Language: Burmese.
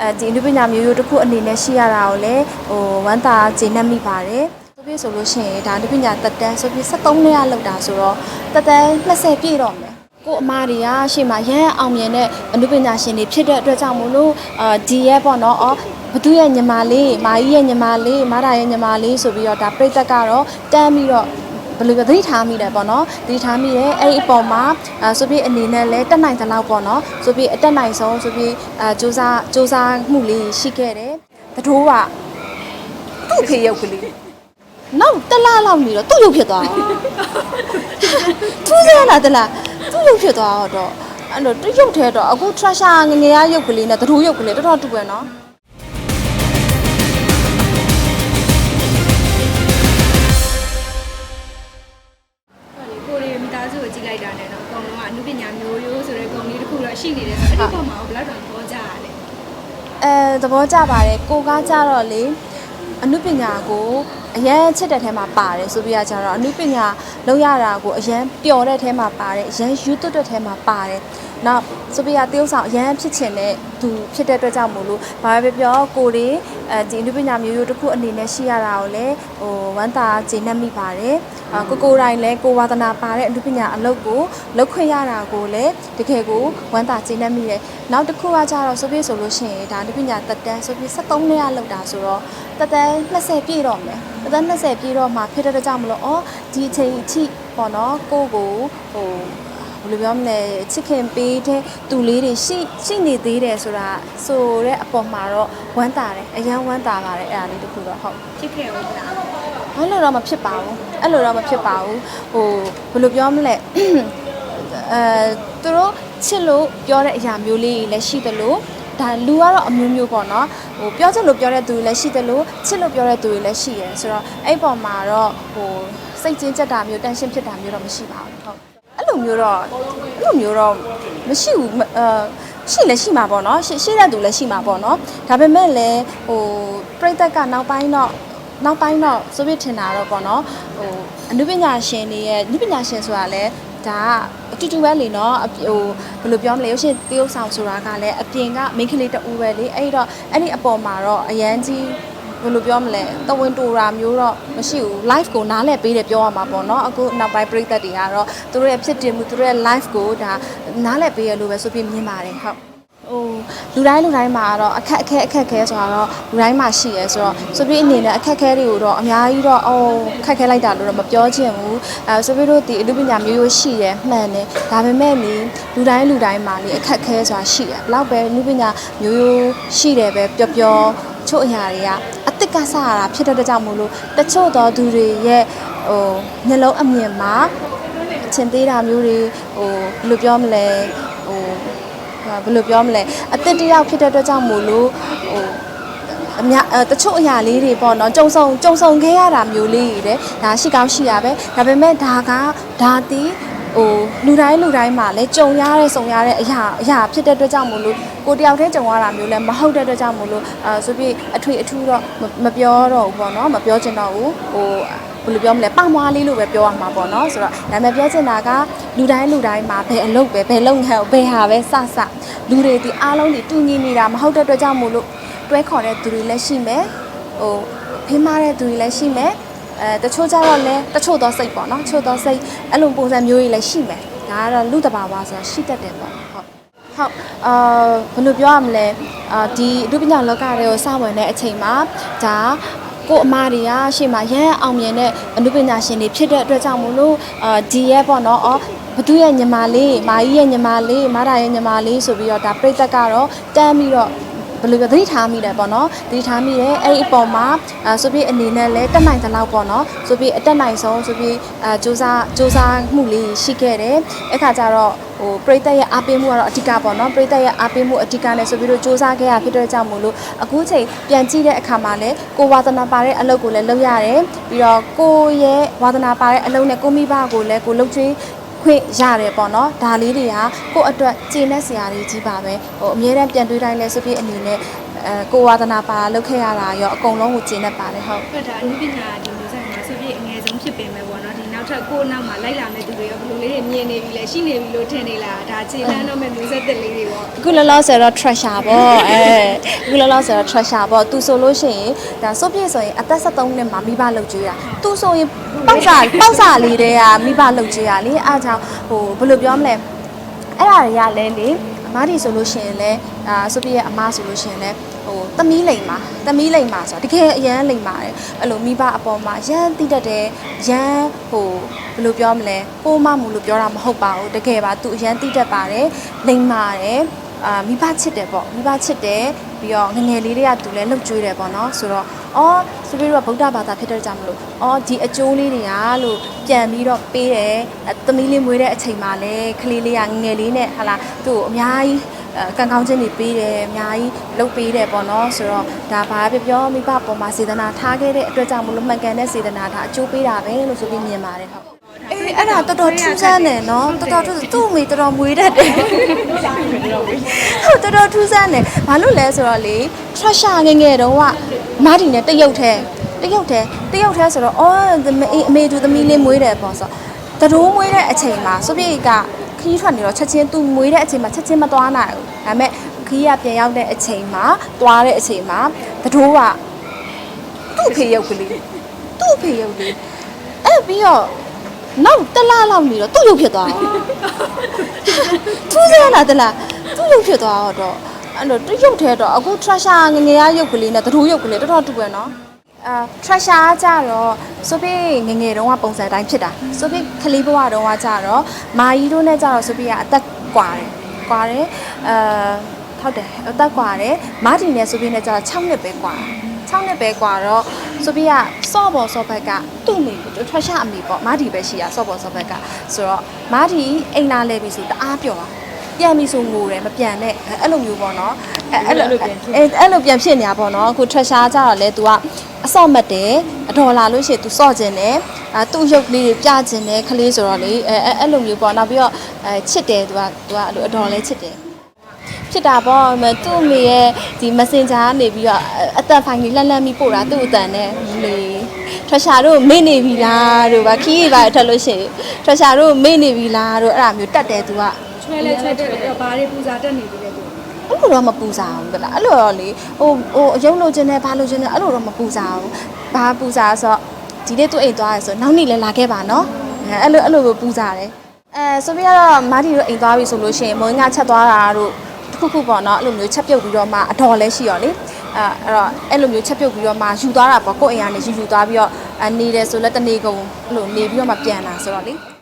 အဲဒီလူပညာမျိုးရိုးတစ်ခုအနေနဲ့ရှိရတာကိုလည်းဟိုဝမ်းသာကျေနပ်မိပါတယ်ဆိုပြီးဆိုလို့ရှိရင်ဒါလူပညာတက်တန်းဆိုပြီး73နှစ်ရလောက်တာဆိုတော့တက်တန်း20ပြည့်တော့မယ်ကို့အမားတွေကရှေ့မှာရမ်းအောင်မြင်တဲ့အမှုပညာရှင်တွေဖြစ်တဲ့အတွက်ကြောင့်မို့လို့အာဒီရဲ့ပေါ့နော်အော်ဘသူရဲ့ညီမလေးမာကြီးရဲ့ညီမလေးမာတာရဲ့ညီမလေးဆိုပြီးတော့ဒါပြိသက်ကတော့တန်းပြီးတော့ ဘယ်လိုပဲသတိထားမိတယ်ပေါ့နော်သတိထားမိတယ်အဲ့ဒီအပေါ်မှာအဲဆိုပြီးအနေနဲ့လဲတက်နိုင်သလောက်ပေါ့နော်ဆိုပြီးအတက်နိုင်ဆုံးဆိုပြီးအဲစူးစမ်းစူးစမ်းမှုလေးရှိခဲ့တယ်တတိုးကသူ့ဖေရုပ်ကလေးနောက်တစ်လားလောက်နေတော့သူ့ရုပ်ဖြစ်သွားတာထူးဆန်းလာတလားသူ့ရုပ်ဖြစ်သွားတော့အဲ့တော့သူ့ရုပ်ထဲတော့အခု treasure ငငယ်ရရုပ်ကလေးနဲ့တတိုးရုပ်ကလေးတော်တော်တူပဲနော် လိုက်တာနဲ့တော့အကုန်လုံးကအမှုပညာမျိုးရိုးဆိုတဲ့ဂုဏ်လေးတစ်ခုတော့ရှိနေတယ်ဆိုတော့အဲ့ဒီပုံမှာဘယ်လောက်တော့သဘောကျရလဲအဲသဘောကျပါတယ်ကိုကားကြတော့လေအနုပညာကိုအရန်ချစ်တဲ့ထဲမှာပါတယ်ဆိုပြီးတော့ကြတော့အနုပညာလောက်ရတာကိုအရန်ပျော်တဲ့ထဲမှာပါတယ်အရန်ယူသွတ်တဲ့ထဲမှာပါတယ်နောက်ဆိုပြီးတော့တရုပ်ဆောင်အရန်ဖြစ်ချင်တဲ့သူဖြစ်တဲ့အတွက်ကြောင့်မို့လို့ဘာပဲပြောကိုတွေအဲဒီအနုပညာမျိုးရိုးတစ်ခုအနေနဲ့ရှိရတာကိုလည်းဟိုဝမ်းသာကျေနပ်မိပါတယ်အာကိုကိုတိုင်းလည်းကိုဝါသနာပါတဲ့အနုပညာအလုပ်ကိုလုပ်ခွင့်ရတာကိုလည်းတကယ်ကိုဝမ်းသာကျေနပ်မိတယ်နောက်တစ်ခုကကြတော့ဆိုပြီးဆိုလို့ရှိရင်ဒါအနုပညာတက်တန်းဆိုပြီး73နှစ်ရလောက်တာဆိုတော့တက်တန်း20ပြည့်တော့မယ်တက်တန်း20ပြည့်တော့မှဖြစ်တဲ့အတွက်ကြောင့်မလို့ဩဒီအချိန်အထိပေါ့နော်ကိုကိုဟို ဘယ်လိုပြောမလဲချစ်ခင်ပေးတဲ့သူလေးတွေရှိရှိနေသေးတယ်ဆိုတာဆိုတဲ့အပေါ်မှာတော့ဝမ်းသာတယ်အယံဝမ်းသာပါတယ်အဲ့ဒါလေးတခုတော့ဟုတ်ဖြစ်ခဲ့ဦးလားအဲ့လိုတော့မဖြစ်ပါဘူးအဲ့လိုတော့မဖြစ်ပါဘူးဟိုဘယ်လိုပြောမလဲအဲသူတို့ချစ်လို့ပြောတဲ့အရာမျိုးလေးတွေလည်းရှိတယ်လို့ဒါလူကတော့အမျိုးမျိုးပေါ့နော်ဟိုပြောချင်လို့ပြောတဲ့သူတွေလည်းရှိတယ်လို့ချစ်လို့ပြောတဲ့သူတွေလည်းရှိရယ်ဆိုတော့အဲ့ပေါ်မှာတော့ဟိုစိတ်ချင်းကြက်တာမျိုးတန်ရှင်းဖြစ်တာမျိုးတော့မရှိပါဘူးဟုတ် အဲ့လိုမျိုးတော့အဲ့လိုမျိုးတော့မရှိဘူးမအဲရှိလည်းရှိမှာပေါ့နော်ရှိရှိတဲ့သူလည်းရှိမှာပေါ့နော်ဒါပေမဲ့လည်းဟိုပြိသက်ကနောက်ပိုင်းတော့နောက်ပိုင်းတော့ဆိုပြထင်တာတော့ပေါ့နော်ဟိုအနုပညာရှင်တွေရဲ့အနုပညာရှင်ဆိုတာလည်းဒါကအတူတူပဲလေနော်အပြဟိုဘယ်လိုပြောမလဲရုပ်ရှင်တရုပ်ဆောင်ဆိုတာကလည်းအပြင်ကမိန်းကလေးတူပဲလေအဲ့တော့အဲ့ဒီအပေါ်မှာတော့အရန်ကြီး ဘယ်လိုပြောမလဲတဝင်းတူတာမျိုးတော့မရှိဘူး live ကိုနားလည်ပေးတယ်ပြောရမှာပေါ့နော်အခုနောက်ပိုင်းပြည်သက်တွေကတော့သူတို့ရဲ့ဖြစ်တည်မှုသူတို့ရဲ့ live ကိုဒါနားလည်ပေးရလို့ပဲဆိုပြီးမြင်ပါတယ်ဟုတ်ဟိုလူတိုင်းလူတိုင်းမှာတော့အခက်အခဲအခက်အခဲဆိုတာတော့လူတိုင်းမှာရှိရဲဆိုတော့ဆိုပြီးအနေနဲ့အခက်အခဲတွေကိုတော့အများကြီးတော့အော်ခက်ခဲလိုက်တာလို့တော့မပြောချင်ဘူးအဲဆိုပြီးတော့ဒီအလူပညာမျိုးရိုးရှိရဲမှန်တယ်ဒါပေမဲ့လေလူတိုင်းလူတိုင်းမှာလေအခက်အခဲဆိုတာရှိရဲဘလောက်ပဲအလူပညာမျိုးရိုးရှိတယ်ပဲပျော်ပျော် ချို့အရာတွေကအစ်စ်ကစားရတာဖြစ်တဲ့ကြောင့်မို့လို့တချို့သောသူတွေရဲ့ဟိုနှလုံးအမြင်မှာအချင်းသေးတာမျိုးတွေဟိုဘယ်လိုပြောမလဲဟိုဘယ်လိုပြောမလဲအသက်တယောက်ဖြစ်တဲ့အတွက်ကြောင့်မို့လို့ဟိုအများအဲတချို့အရာလေးတွေပေါ့နော်ကြုံဆုံကြုံဆုံခဲ့ရတာမျိုးလေးတွေတဲ့ဒါရှိကောင်းရှိရပဲဒါပေမဲ့ဒါကဒါတီး ဟိုလူတိုင်းလူတိုင်းမှာလည်းကြုံရတဲ့ဆုံရတဲ့အရာအရာဖြစ်တဲ့အတွက်ကြောင့်မို့လို့ကိုတယောက်တည်းကြုံရတာမျိုးလည်းမဟုတ်တဲ့အတွက်ကြောင့်မို့လို့အဲဆိုပြီးအထွေအထူးတော့မမပြောတော့ဘူးပေါ့နော်မပြောချင်တော့ဘူးဟိုဘယ်လိုပြောမလဲပမွားလေးလို့ပဲပြောရမှာပေါ့နော်ဆိုတော့ဒါပေမဲ့ပြောချင်တာကလူတိုင်းလူတိုင်းမှာဘယ်အလုပ်ပဲဘယ်လုပ်ငန်းဘယ်ဟာပဲစစလူတွေဒီအားလုံးဒီတူညီနေတာမဟုတ်တဲ့အတွက်ကြောင့်မို့လို့တွဲခေါ်တဲ့သူတွေလည်းရှိမယ်ဟိုဖေးမားတဲ့သူတွေလည်းရှိမယ် အဲတချို့ကြတော့လည်းတချို့သောစိတ်ပေါ့နော်တချို့သောစိတ်အဲ့လိုပုံစံမျိုးကြီးလည်းရှိမယ်ဒါကတော့လူတဘာဝဆိုတာရှိတတ်တယ်ပေါ့ဟုတ်ဟုတ်အာဘယ်လိုပြောရမလဲအာဒီအမှုပညာလောကတွေကိုစဝင်တဲ့အချိန်မှာဒါကို့အမားတွေကရှေ့မှာရမ်းအောင်မြင်တဲ့အမှုပညာရှင်တွေဖြစ်တဲ့အတွက်ကြောင့်မို့လို့အာဒီရဲ့ပေါ့နော်အော်ဘသူရဲ့ညီမလေးမာကြီးရဲ့ညီမလေးမာတာရဲ့ညီမလေးဆိုပြီးတော့ဒါပြိသက်ကတော့တန်းပြီးတော့ ဘယ်လိုပဲသတိထားမိတယ်ပေါ့နော်သတိထားမိတယ်အဲ့ဒီအပေါ်မှာအဲဆိုပြီးအနေနဲ့လဲတက်နိုင်တဲ့လောက်ပေါ့နော်ဆိုပြီးအတက်နိုင်ဆုံးဆိုပြီးအဲစူးစမ်းစူးစမ်းမှုလေးရှိခဲ့တယ်အဲ့ခါကျတော့ဟိုပရိသတ်ရဲ့အားပေးမှုကတော့အဓိကပေါ့နော်ပရိသတ်ရဲ့အားပေးမှုအဓိကနဲ့ဆိုပြီးတော့စူးစမ်းခဲ့ရဖြစ်တဲ့ကြောင့်မို့လို့အခုချိန်ပြန်ကြည့်တဲ့အခါမှာလဲကိုဝါသနာပါတဲ့အလုပ်ကိုလည်းလုပ်ရတယ်ပြီးတော့ကိုရဲ့ဝါသနာပါတဲ့အလုပ်နဲ့ကိုမိဘကိုလည်းကိုလုပ်ချွေး ခွင့်ရတယ်ပေါ့နော်ဒါလေးတွေကကိုယ့်အတွက်ကျေနပ်စရာတွေကြီးပါပဲဟိုအများအားပြန်တွေးတိုင်းလဲဆိုပြီးအနေနဲ့အဲကိုဝါသနာပါလုပ်ခဲ့ရတာရောအကုန်လုံးကိုကျေနပ်ပါတယ်ဟုတ်ဟုတ်ဒါအမှုပညာဒီ နော်ဒီနောက်နောက်ထပ်ကိုယ့်နောက်မှာလိုက်လာမဲ့သူတွေရောဘယ်လိုလေးတွေမြင်နေပြီလဲရှိနေပြီလို့ထင်နေလားဒါခြေလန်းတော့မဲ့မျိုးဆက်သက်လေးတွေပေါ့အခုလောလောဆယ်တော့ treasure ပေါ့အဲအခုလောလောဆယ်တော့ treasure ပေါ့သူဆိုလို့ရှိရင်ဒါစုပ်ပြည့်ဆိုရင်အသက်73နှစ်မှာမိဘလှုပ်ကြွေးတာသူဆိုရင်ပေါက်စာပေါက်စာလေးတွေကမိဘလှုပ်ကြွေးတာလေအားကြောင့်ဟိုဘယ်လိုပြောမလဲအဲ့ဒါတွေကလည်းလေအ မားဒီဆိုလို့ရှိရင်လည်းအာစုပ်ပြည့်ရဲ့အမားဆိုလို့ရှိရင်လည်းဟိုသမီးလိမ်မှာသမီးလိမ်မှာဆိုတော့တကယ်အရန်လိမ်ပါတယ်အဲ့လိုမိဘအပေါ်မှာရမ်းတိတတ်တယ်ရမ်းဟိုဘယ်လိုပြောမလဲပိုးမမှုလို့ပြောတာမဟုတ်ပါဘူးတကယ်ပါသူအရန်တိတတ်ပါတယ်လိမ်ပါတယ်အာမိဘချစ်တယ်ပေါ့မိဘချစ်တယ်ပြီးတော့ငယ်ငယ်လေးတွေကသူလည်းလှုပ်ကြွေးတယ်ပေါ့နော်ဆိုတော့ အော်ဆိုပြီးတော့ဗုဒ္ဓဘာသာဖြစ်တဲ့ကြောင့်မလို့အော်ဒီအကျိုးလေးတွေကလို့ပြန်ပြီးတော့ပေးတယ်အဲသမီးလေးမွေးတဲ့အချိန်မှာလည်းကလေးလေးကငယ်ငယ်လေးနဲ့ဟာလာသူ့ကိုအများကြီးအဲကံကောင်းခြင်းတွေပေးတယ်အများကြီးလှုပ်ပေးတယ်ပေါ့နော်ဆိုတော့ဒါဘာပဲပြောမိဘပေါ်မှာစေတနာထားခဲ့တဲ့အတွက်ကြောင့်မလို့မှန်ကန်တဲ့စေတနာဒါအကျိုးပေးတာပဲလို့ဆိုပြီးမြင်ပါတယ်ဟုတ် အေးအဲ့ဒါတော်တော်ထူးဆန်းတယ်နော်တော်တော်ထူးသူ့အမေတော်တော်မွေးတတ်တယ်ဟုတ်တော်တော်ထူးဆန်းတယ်ဘာလို့လဲဆိုတော့လေ treasure ငယ်ငယ်တုန်းကမားဒီနဲ့တရုတ်ထဲတရုတ်ထဲတရုတ်ထဲဆိုတော့အော်အအမေတူသမီးလေးမွေးတယ်ပေါ့ဆိုတော့တတိုးမွေးတဲ့အချိန်မှာဆိုပြေကခီးထွက်နေတော့ချက်ချင်းသူမွေးတဲ့အချိန်မှာချက်ချင်းမသွားနိုင်ဘူးဒါပေမဲ့ခီးကပြန်ရောက်တဲ့အချိန်မှာသွားတဲ့အချိန်မှာတတိုးကသူ့ဖေရုပ်ကလေးသူ့ဖေရုပ်လေးအဲ့ပြီးတော့ နောက်တစ်လားလောက်နေတော့သူ့ရုပ်ဖြစ်သွားတယ်ထူးဆန်းလာသလားသူ့ရုပ်ဖြစ်သွားတော့အဲ့လိုတရုပ်ထဲတော့အခု treasure ငငယ်ရရုပ်ကလေးနဲ့တထူးရုပ်ကလေးတော်တော်တူပဲနော်အာ treasure ကကြတော့ဆိုပြီးငငယ်တုန်းကပုံစံတိုင်းဖြစ်တာဆိုပြီးခလေးဘဝတုန်းကကြတော့မာကြီးတို့နဲ့ကြတော့ဆိုပြီးကအသက်ကွာတယ်ကွာတယ်အာဟုတ်တယ်အသက်ကွာတယ်မာတီနဲ့ဆိုပြီးနဲ့ကြတော့6နှစ်ပဲကွာ 6နှစ်ပဲကွာတော့ဆိုပြီးကစော့ဘော်စော့ဘက်ကသူ့အမိကို treasure အမိပေါ့မာတီပဲရှိရစော့ဘော်စော့ဘက်ကဆိုတော့မာတီအိမ်လာလဲပြီဆိုတအားပျော်သွား ပြန်ပြီဆိုငိုတယ်မပြန်နဲ့အဲ့အဲ့လိုမျိုးပေါ့နော်အဲ့အဲ့လိုအဲ့အဲ့လိုပြန်ဖြစ်နေတာပေါ့နော်အခု treasure ကြတော့လေ तू ကအစော့မတ်တယ်အတော်လာလို့ရှိရင် तू စော့ကျင်တယ်အဲသူ့ရုပ်လေးတွေပြကျင်တယ်ခလေးဆိုတော့လေအဲအဲ့အဲ့လိုမျိုးပေါ့နောက်ပြီးတော့အဲချစ်တယ် तू က तू ကအဲ့လိုအတော်လဲချစ်တယ် ဖြစ်တာပေါ့မသူ့အမေရဲ့ဒီ messenger ကနေပြီးတော့အသက်ဖိုင်ကြီးလက်လက်မိပို့တာသူ့အတန်နဲ့လေထရရှာတို့မေ့နေပြီလားတို့ဗာခီးပါထက်လို့ရှိရင်ထရရှာတို့မေ့နေပြီလားတို့အဲ့ဒါမျိုးတက်တယ် तू ကချွဲလဲချွဲတက်တယ်ဘာတွေပူဇာတက်နေပြီလဲသူအဲ့လိုတော့မပူစားဘူးဗလားအဲ့လိုတော့လေဟိုဟိုအယုံလိုချင်တယ်ဘာလိုချင်တယ်အဲ့လိုတော့မပူစားဘူးဘာပူစားဆိုတော့ဒီနေ့သူ့အိမ်သွားရဲဆိုနောက်နေ့လည်းလာခဲ့ပါနော်အဲအဲ့လိုအဲ့လိုပဲပူစားတယ်အဲဆိုပြီးတော့မာဒီတို့အိမ်သွားပြီဆိုလို့ရှိရင်မုံငါချက်သွားတာတို့ တစ်ခုခုပေါ့နော်အဲ့လိုမျိုးချက်ပြုတ်ပြီးတော့မှအတော်လဲရှိရောလေအဲအဲ့တော့အဲ့လိုမျိုးချက်ပြုတ်ပြီးတော့မှယူသွားတာပေါ့ကိုယ့်အိမ်ကနေယူယူသွားပြီးတော့အဲနေတယ်ဆိုလဲတနေကုန်အဲ့လိုနေပြီးတော့မှပြန်လာဆိုတော့လေ